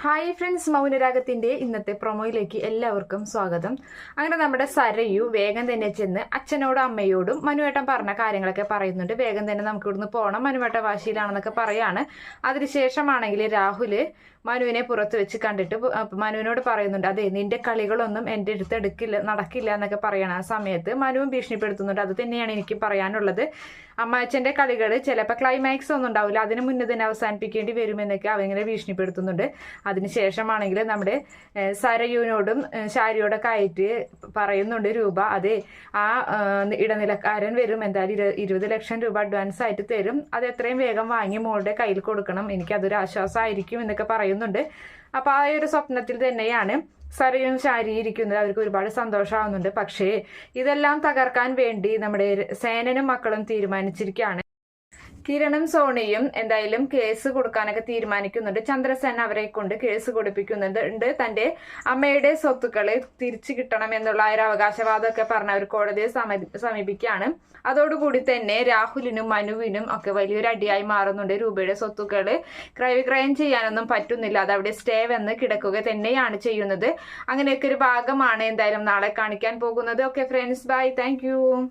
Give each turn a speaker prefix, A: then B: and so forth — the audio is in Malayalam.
A: ഹായ് ഫ്രണ്ട്സ് മൗനരാഗത്തിന്റെ ഇന്നത്തെ പ്രൊമോയിലേക്ക് എല്ലാവർക്കും സ്വാഗതം. അങ്ങനെ നമ്മുടെ സരയു വേഗം തന്നെ ചെന്ന് അച്ഛനോടും അമ്മയോടും മനുവേട്ടൻ പറഞ്ഞ കാര്യങ്ങളൊക്കെ പറയുന്നുണ്ട്. വേഗം തന്നെ നമുക്ക് ഇവിടുന്ന് പോകണം മനുവേട്ട വാശിയിലാണെന്നൊക്കെ പറയാണ്. അതിനുശേഷമാണെങ്കിൽ രാഹുൽ മനുവിനെ പുറത്ത് വെച്ച് കണ്ടിട്ട് മനുവിനോട് പറയുന്നുണ്ട് അതെ നിന്റെ കളികളൊന്നും എന്റെ അടുത്ത് എടുക്കില്ല നടക്കില്ല എന്നൊക്കെ പറയണ ആ സമയത്ത്. മനുവും ഭീഷണിപ്പെടുത്തുന്നുണ്ട്. അത് തന്നെയാണ് എനിക്ക് പറയാനുള്ളത്. അമ്മാച്ചന്റെ കളികൾ ചിലപ്പോൾ ക്ലൈമാക്സ് ഒന്നും ഉണ്ടാവില്ല. അതിന് മുന്നേ തന്നെ അവസാനിപ്പിക്കേണ്ടി വരുമെന്നൊക്കെ അവങ്ങനെ ഭീഷണിപ്പെടുത്തുന്നുണ്ട്. അതിനുശേഷമാണെങ്കിൽ നമ്മുടെ സരയുവിനോടും ശാരിയോടൊക്കെ ആയിട്ട് പറയുന്നുണ്ട് രൂപ. അതെ ആ ഇടനിലക്കാരൻ വരും. എന്തായാലും ഇരു- ഇരുപത് ലക്ഷം രൂപ അഡ്വാൻസ് ആയിട്ട് തരും. അത് എത്രയും വേഗം വാങ്ങി മോളുടെ കയ്യിൽ കൊടുക്കണം. എനിക്ക് എനിക്കതൊരു ആശ്വാസമായിരിക്കും എന്നൊക്കെ പറയുന്നുണ്ട്. അപ്പൊ ആ ഒരു സ്വപ്നത്തിൽ തന്നെയാണ് സരയും ശാരി ഇരിക്കുന്നത്. അവർക്ക് ഒരുപാട് സന്തോഷമാവുന്നുണ്ട്. പക്ഷേ ഇതെല്ലാം തകർക്കാൻ വേണ്ടി നമ്മുടെ സേനനും മക്കളും തീരുമാനിച്ചിരിക്കുകയാണ്. കിരണും സോണിയും എന്തായാലും കേസ് കൊടുക്കാനൊക്കെ തീരുമാനിക്കുന്നുണ്ട്. ചന്ദ്രസേന അവരെ കൊണ്ട് കേസ് കൊടുപ്പിക്കുന്നുണ്ട്. തന്റെ അമ്മയുടെ സ്വത്തുക്കളെ തിരിച്ചു കിട്ടണം എന്നുള്ള ഒരു അവകാശവാദമൊക്കെ പറഞ്ഞ അവർ കോടതിയെ സമീ- സമീപിക്കുകയാണ്. അതോടുകൂടി തന്നെ രാഹുലിനും മനുവിനും ഒക്കെ വലിയൊരു അടിയായി മാറുന്നുണ്ട്. രൂപയുടെ സ്വത്തുക്കൾ ക്രയവിക്രയം ചെയ്യാനൊന്നും പറ്റുന്നില്ല. അത് അവിടെ സ്റ്റേ വന്ന് കിടക്കുക തന്നെയാണ് ചെയ്യുന്നത്. അങ്ങനെയൊക്കെ ഒരു ഭാഗമാണ് എന്തായാലും നാളെ കാണിക്കാൻ പോകുന്നത്. Okay friends bye thank